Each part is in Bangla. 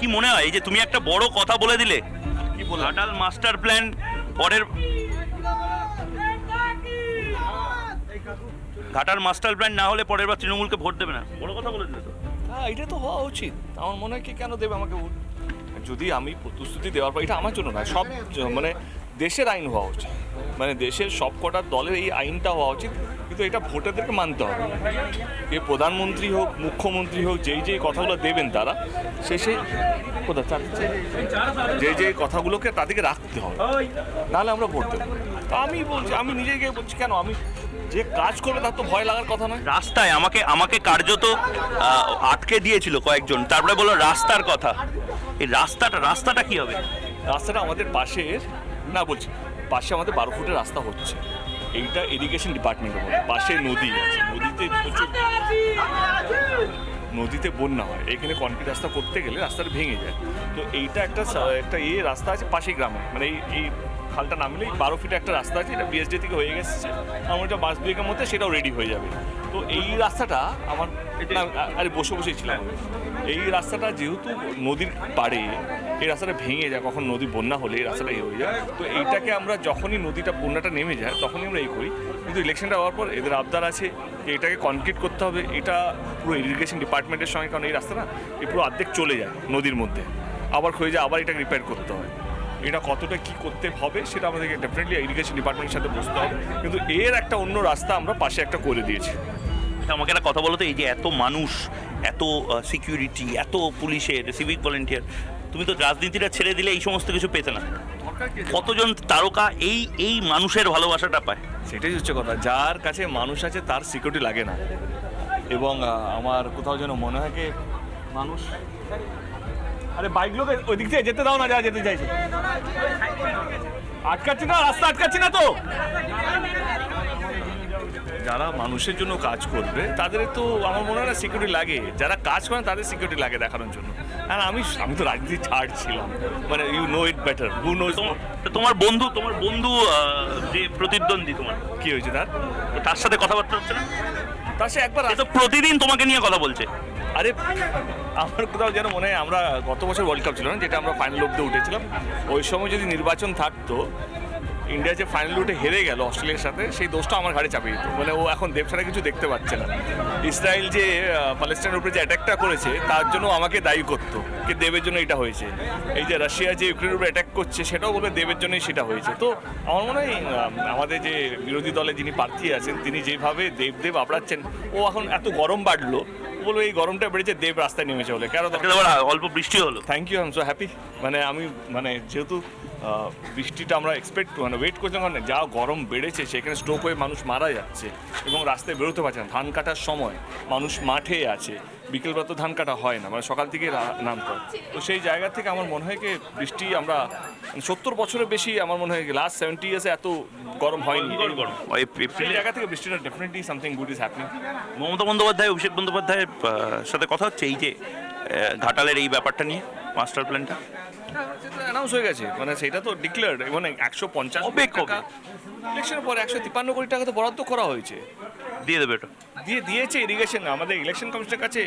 কি মনে হয়? এই যে তুমি একটা বড় কথা বলে দিলে। কি বললাম ঘাটাল মাস্টার প্ল্যান পরের ঘাটাল মাস্টার প্ল্যান না হলে পরের বার তৃণমূলকে ভোট দেবে না। বড় কথা বলে দিলে তো। হ্যাঁ এটা তো হওয়া উচিত। আমার মনে হয় কি কেন দেবে আমাকে ভোট? যদি আমি প্রতিশ্রুতি দেওয়ার পর এটা আমার জন্য না সব মানে দেশের আইন হওয়া উচিত। মানে দেশের সব কটা দলের এই আইনটা হওয়া উচিত। কিন্তু এটা ভোটারদেরকে মানতে হবে। এ প্রধানমন্ত্রী হোক মুখ্যমন্ত্রী হোক যেই যেই কথাগুলো দেবেন তারা সে সেই কোথা যে যে কথাগুলোকে তাদেরকে রাখতে হবে। নাহলে আমরা ভোট দেবো। তো আমি বলছি আমি নিজেকে বলছি কেন? আমি যে কাজ করবে তার তো ভয় লাগার কথা নয়। রাস্তায় আমাকে আমাকে কার্যত আটকে দিয়েছিল কয়েকজন। তারপরে বলল রাস্তার কথা। এই রাস্তাটা রাস্তাটা কি হবে? রাস্তাটা আমাদের পাশের না বলছি পাশে আমাদের বারো ফুটের রাস্তা হচ্ছে। এইটা এডুকেশন ডিপার্টমেন্টের মধ্যে। পাশে নদী আছে। নদীতে প্রচুর নদীতে বন্যা হয়। এখানে কনক্রিট রাস্তা করতে গেলে রাস্তাটা ভেঙে যায়। তো এইটা একটা একটা ইয়ে রাস্তা আছে পাশেই গ্রামে। মানে এই এই খালটা নামলেই বারো ফিটে একটা রাস্তা আছে এটা বিএসডি থেকে হয়ে গেছে। আমার এটা বাস দুয়েকের মধ্যে সেটাও রেডি হয়ে যাবে। তো এই রাস্তাটা আমার আরে বসে বসেই ছিলাম এই রাস্তাটা যেহেতু নদীর পাড়ে, এই রাস্তাটা ভেঙে যায়, কখন নদী বন্যা হলে এই রাস্তাটা এই হয়ে যায়। তো এইটাকে আমরা যখনই নদীটা, বন্যাটা নেমে যায়, তখনই আমরা এই করি। কিন্তু ইলেকশনটা হওয়ার পর এদের আবদার আছে যে এটাকে কনক্রিট করতে হবে। এটা পুরো ইরিগেশন ডিপার্টমেন্টের সঙ্গে, কারণ এই রাস্তাটা এই পুরো অর্ধেক চলে যায় নদীর মধ্যে। আবার হয়ে যায়, আবার এটাকে রিপেয়ার করতে হয়। এটা কতটা কি করতে হবে সেটা আমাদেরকে ডেফিনেটলি ইরিগেশন ডিপার্টমেন্টের সাথে বুঝতে হবে। কিন্তু এর একটা অন্য রাস্তা আমরা পাশে একটা করে দিয়েছি। আমাকে একটা কথা বলো তো এই যে এত মানুষ এত সিকিউরিটি এত পুলিশের সিভিক ভলেন্টিয়ার তুমি তো রাজনীতিটা ছেড়ে দিলে এই সমস্ত কিছু পেতে না। কতজন তারকা এই এই মানুষের ভালোবাসাটা পায়? সেটাই হচ্ছে কথা। যার কাছে মানুষ আছে তার সিকিউরিটি লাগে না। এবং আমার কোথাও যেন মনে হয় কি মানুষ আরে বাইকগুলোকে ওই দিক থেকে যেতে দাও না যা যেতে চাইছে। আটকাচ্ছি না রাস্তা আটকাচ্ছি না তো। যারা মানুষের জন্য কাজ করবে তাদের তো আমার মনে হয় না সিকিউরিটি লাগে। যারা কাজ করেন তাদের সিকিউরিটি লাগে দেখানোর জন্য। আর আমি আমি তো রাজনীতি ছাড়ছিলাম মানে you know it better who knows তোমার- তোমার বন্ধু তোমার বন্ধু যে প্রতিদ্বন্দ্বী তোমার। কি হয়েছে তার? তার সাথে কথাবার্তা হচ্ছে না? তার সে একবার প্রতিদিন তোমাকে নিয়ে কথা বলছে। আরে, আমার কোথাও যেন মনে হয় আমরা গত বছর ওয়ার্ল্ড কাপ ছিল না, যেটা আমরা ফাইনাল অব্দি উঠেছিলাম। ওই সময় যদি নির্বাচন থাকতো ইন্ডিয়া যে ফাইনাল উঠে হেরে গেল অস্ট্রেলিয়ার সাথে, সেই দোষটা আমার ঘাড়ে চাপিয়ে দিত। মানে ও এখন দেব ছাড়া কিছু দেখতে পাচ্ছে না। ইসরায়েল যে প্যালেস্টাইনের উপরে যে অ্যাটাকটা করেছে, তার জন্য আমাকে দায়ী করতো কি দেবের জন্য এটা হয়েছে। এই যে রাশিয়া যে ইউক্রেনের উপরে অ্যাটাক করছে, সেটাও বলবে দেবের জন্যই সেটা হয়েছে। তো আমার মনে হয় আমাদের যে বিরোধী দলে যিনি প্রার্থী আছেন, তিনি যেভাবে দেব দেব আবড়াচ্ছেন, ও এখন এত গরম বাড়লো বলব এই গরমটা বেড়েছে দেব রাস্তায় নেমেছে বলে। কেন অল্প বৃষ্টি হলো। Thank you I am so happy মানে আমি মানে যেহেতু বৃষ্টিটা আমরা এক্সপেক্ট মানে ওয়েট করছিলাম কারণ যা গরম বেড়েছে সেখানে স্ট্রোক হয়ে মানুষ মারা যাচ্ছে এবং রাস্তায় বেরোতে পারছে না। ধান কাটার সময় মানুষ মাঠে আছে বিকেলবেলা তো ধান কাটা হয় না মানে সকাল থেকে নামতে হয়। তো সেই জায়গা থেকে আমার মনে হয় কি বৃষ্টি আমরা সত্তর বছরের বেশি আমার মনে হয় লাস্ট সেভেন্টি ইয়ার্সে এত গরম হয়নি। গরম। সেই জায়গা থেকে বৃষ্টিটা definitely something good is happening Mamata Bandyopadhyay Abhishek বন্দ্যোপাধ্যায়ের সাথে কথা হচ্ছে এই যে ঘাটালের এই ব্যাপারটা নিয়ে। মাস্টার প্ল্যানটা? অ্যানাউন্স হয়ে গেছে। মানে সেটা তো ডিক্লেয়ার্ড মানে একশো পঞ্চাশ কবে, কবে? ইলেকশনের পরে একশো তিপ্পান্ন কোটি টাকা তো বরাদ্দ করা হয়েছে। দিয়ে দেবে এটা। দিয়ে দিয়েছে ইরিগেশন আমাদের ইলেকশন কমিশনের কাছে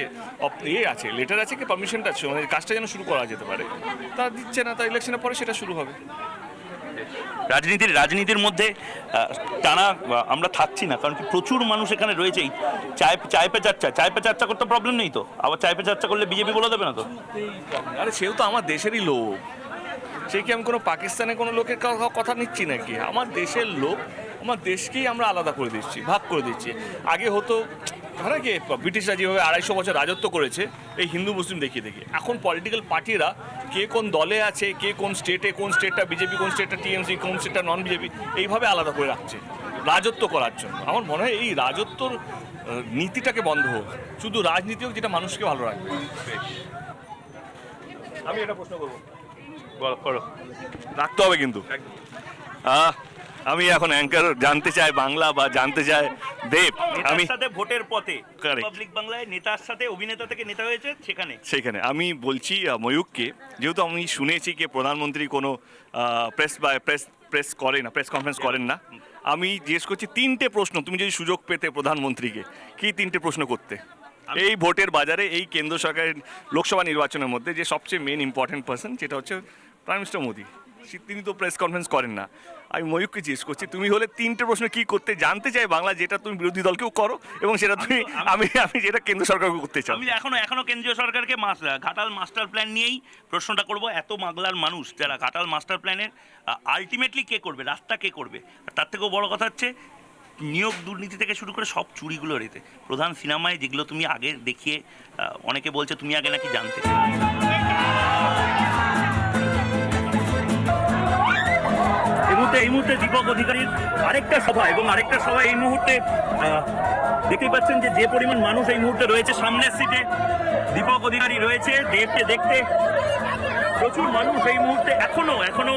ইয়ে আছে লেটার আছে কি পারমিশনটা আছে মানে কাজটা যেন শুরু করা যেতে পারে। তা দিচ্ছে না তা ইলেকশনের পরে সেটা শুরু হবে। রাজনীতির রাজনীতির মধ্যে টানা আমরা থাকছি না, কারণ কি প্রচুর মানুষ এখানে রয়েছেই। চায় চায় পে চাচ্চা, চায় পে চাচ্চা করতে প্রবলেম নেই তো। আবার চায় পে চাচ্চা করলে বিজেপি বলে দেবে না তো? আরে সেও তো আমার দেশেরই লোক। সে কি আমি কোনো পাকিস্তানের কোনো লোকের কথা নিচ্ছি নাকি? আমার দেশের লোক, আমার দেশকেই আমরা আলাদা করে দিচ্ছি, ভাগ করে দিচ্ছি। আগে হতো ধরে কি ব্রিটিশরা যেভাবে আড়াইশো বছর রাজত্ব করেছে এই হিন্দু মুসলিম দেখিয়ে দেখি এখন পলিটিক্যাল পার্টিরা কে কোন দলে আছে কে কোন স্টেটে কোন স্টেটটা বিজেপি কোন স্টেটটা টিএমসি কোন স্টেটটা নন বিজেপি এইভাবে আলাদা করে রাখছে রাজত্ব করার জন্য। আমার মনে হয় এই রাজত্বর নীতিটাকে বন্ধ হোক শুধু রাজনীতি হোক যেটা মানুষকে ভালো রাখবে। আমি এটা প্রশ্ন করব। করো। রাখতে হবে কিন্তু। আমি এখন অ্যাঙ্কার জানতে চাই বাংলা বা জানতে চাই দেব আমি সাথে ভোটের পথে. পাবলিক বাংলায় নেতার সাথে অভিনেতা থেকে নেতা হয়েছে সেখানে? সেখানে। আমি বলছি ময়ূককে যেহেতু আমি শুনেছি যে প্রধানমন্ত্রী কোনো প্রেস বা প্রেস প্রেস করে না প্রেস কনফারেন্স করেন না। আমি জিজ্ঞেস করছি তিনটে প্রশ্ন তুমি যদি সুযোগ পেতে প্রধানমন্ত্রীকে কি তিনটে প্রশ্ন করতে? এই ভোটের বাজারে এই কেন্দ্র সরকারের লোকসভা নির্বাচনের মধ্যে যে সবচেয়ে মেন ইম্পর্টেন্ট পার্সন সেটা হচ্ছে প্রাইম মিনিস্টার মোদী। তিনি তো প্রেস কনফারেন্স করেন না। আমি ময়ূককে জিজ্ঞেস করছি তুমি হলে তিনটে প্রশ্ন কি করতে জানতে চাই বাংলা যেটা তুমি বিরোধী দলকেও করো এবং সেটা তুমি আমি আমি যেটা কেন্দ্র সরকারকে করতে চাও? আমি এখনও এখনও কেন্দ্রীয় সরকারকে ঘাটাল মাস্টার প্ল্যান নিয়েই প্রশ্নটা করব এত বাংলার মানুষ যারা ঘাটাল মাস্টার প্ল্যানের আলটিমেটলি কে করবে রাস্তা কে করবে? তার থেকেও বড় কথা হচ্ছে নিয়োগ দুর্নীতি থেকে শুরু করে সব চুরিগুলো রেতে প্রধান সিনেমায় যেগুলো তুমি আগে দেখিয়ে অনেকে বলছে তুমি আগে নাকি জানতে। এই মুহূর্তে এই মুহূর্তে দীপক অধিকারীর আরেকটা সভা এবং আরেকটা সভা এই মুহূর্তে দেখতেই পাচ্ছেন যে যে পরিমাণ মানুষ এই মুহূর্তে রয়েছে সামনের সিটে দীপক অধিকারী রয়েছে দেখতে দেখতে। প্রচুর মানুষ এই মুহূর্তে এখনও এখনও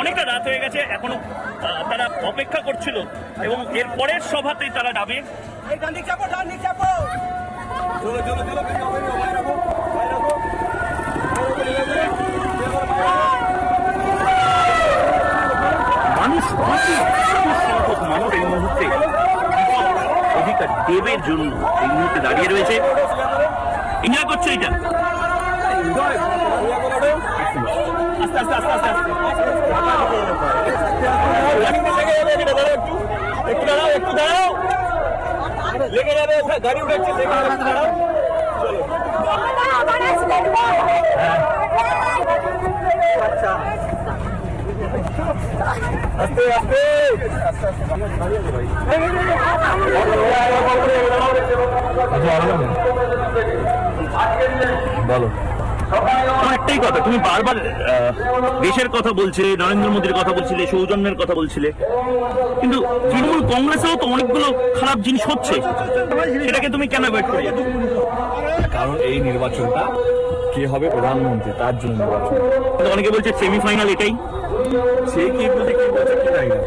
অনেকটা রাত হয়ে গেছে এখনও তারা অপেক্ষা করছিল এবং এর পরের সভাতেই তারা যাবে এই ডান দিক চাপো ডান দিক চাপো চলো চলো চলো মানুষ প্রচুর প্রচুর সংখ্যক মানুষ এই মুহূর্তে দীপক অধিকার দেবের জন্য এই মুহূর্তে দাঁড়িয়ে রয়েছে এনজয় করছ এটা একটু দাঁড়াও একটু দাঁড়াও লেগে গাড়ি উঠাচ্ছে দাঁড়াও আস্তে আস্তে বলো একটাই কথা তুমি বারবার দেশের কথা বলছে নরেন্দ্র মোদীর কথা বলছিলে সৌজন্যের কথা বলছিলে। কিন্তু তৃণমূল কংগ্রেসেও তো অনেকগুলো খারাপ জিনিস হচ্ছে। সেটাকে তুমি কেন অ্যাভয়েড করে? কারণ এই নির্বাচনটা কে হবে? প্রধানমন্ত্রী তার জন্য নির্বাচন। অনেকে বলছে সেমিফাইনাল এটাই। সে কি বলছে কি বলছে কি জানি না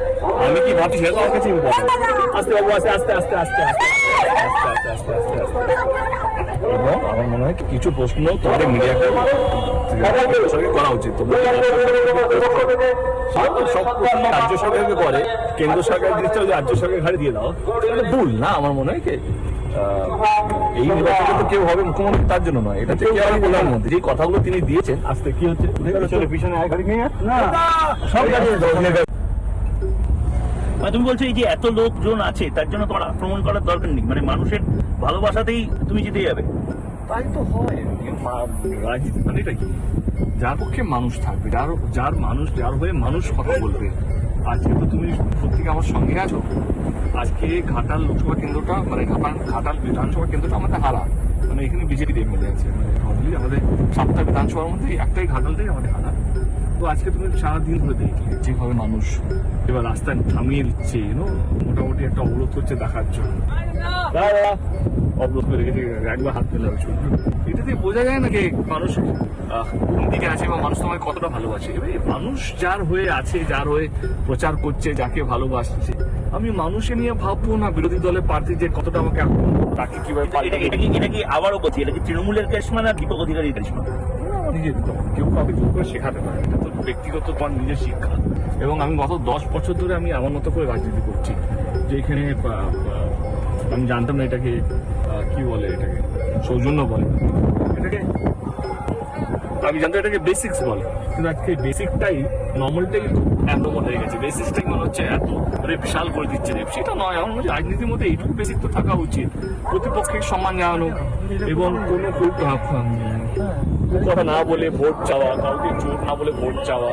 আমি কি ভাবছি সেটা আমার কাছে ইম্পর্টেন্ট আস্তে বাবু আস্তে আস্তে আস্তে আস্তে আস্তে আস্তে আস্তে আস্তে আস্তে আস্তে এবং আমার মনে হয় কিছু প্রশ্ন তোমাদের মিডিয়াকে করা উচিত রাজ্য সরকারকে করে কেন্দ্র সরকার দিচ্ছে রাজ্য সরকার ঘাড়ে দিয়ে দাও ভুল না আমার মনে হয় কি এই নির্বাচনে তো কেউ হবে মুখ্যমন্ত্রী তার জন্য নয় এটা হচ্ছে কে হবে প্রধানমন্ত্রী। যে কথাগুলো তিনি দিয়েছেন আজকে কি হচ্ছে? পিছনে আয় গাড়ি নিয়ে? না সব গাড়ি মানে তুমি বলছো এই যে এত লোকজন আছে তার জন্য তোমার আক্রমণ করার দরকার নেই। মানে মানুষের ভালোবাসাতেই তুমি জিতে যাবে। তাই তো হয়। রাজনীতি মানে এটা কি যার পক্ষে মানুষ থাকবে যার যার মানুষ যার হয়ে মানুষ কথা বলবে। আজকে তো তুমি প্রত্যেকে আমার সঙ্গে আছো। আজকে ঘাটাল লোকসভা কেন্দ্রটা মানে ঘাটাল ঘাটাল বিধানসভা কেন্দ্রটা আমাদের হারা। মানে এখানে বিজেপি এমএলএ আছে। মানে আমাদের সাতটা বিধানসভার মধ্যে একটাই ঘাটালটাই আমাদের হারা। তো আজকে তুমি সারাদিন ধরে দেখলে যেভাবে মানুষ এবার রাস্তায় থামিয়ে দিচ্ছে, you মোটামুটি একটা অবরোধ হচ্ছে দেখার জন্য। অবরোধ করে রেখেছে একবার হাত ফেলে এটাতে বোঝা যায় না যে মানুষ কোন দিকে আছে বা মানুষ তোমায় কতটা ভালোবাসে। এবার মানুষ যার হয়ে আছে, যার হয়ে প্রচার করছে, যাকে ভালোবাসছে, আমি মানুষে নিয়ে ভাববো না, বিরোধী দলের প্রার্থী যে কতটা আমাকে তাকে কীভাবে এটা কি আবারও বলছি? এটা কি তৃণমূলের ক্যারিশমা না, দীপক অধিকারীর ক্যারিশমা নিজের কেউ কাউকে জোর করে শেখাতে পারে এটা তো ব্যক্তিগত তোমার নিজের শিক্ষা। এবং আমি গত দশ বছর ধরে আমি আমার মতো করে রাজনীতি করছি যে এখানে আমি জানতাম না এটাকে কি বলে এটাকে? সৌজন্য বলে। এটাকে আমি জানতো এটাকে বেসিক্স বলে। কিন্তু আজকে বেসিকটাই নর্মালটাই এত মনে হয়ে গেছে। বেসিক্সটাই মনে হচ্ছে এত রেপশাল বিশাল করে দিচ্ছে রেপ সেটা নয় আমার মধ্যে রাজনীতির মধ্যে এইটুকু বেসিক তো থাকা উচিত। প্রতিপক্ষের সম্মান জানানো এবং কোনো খুব কথা না বলে ভোট চাওয়া কাউকে চোর না বলে ভোট চাওয়া।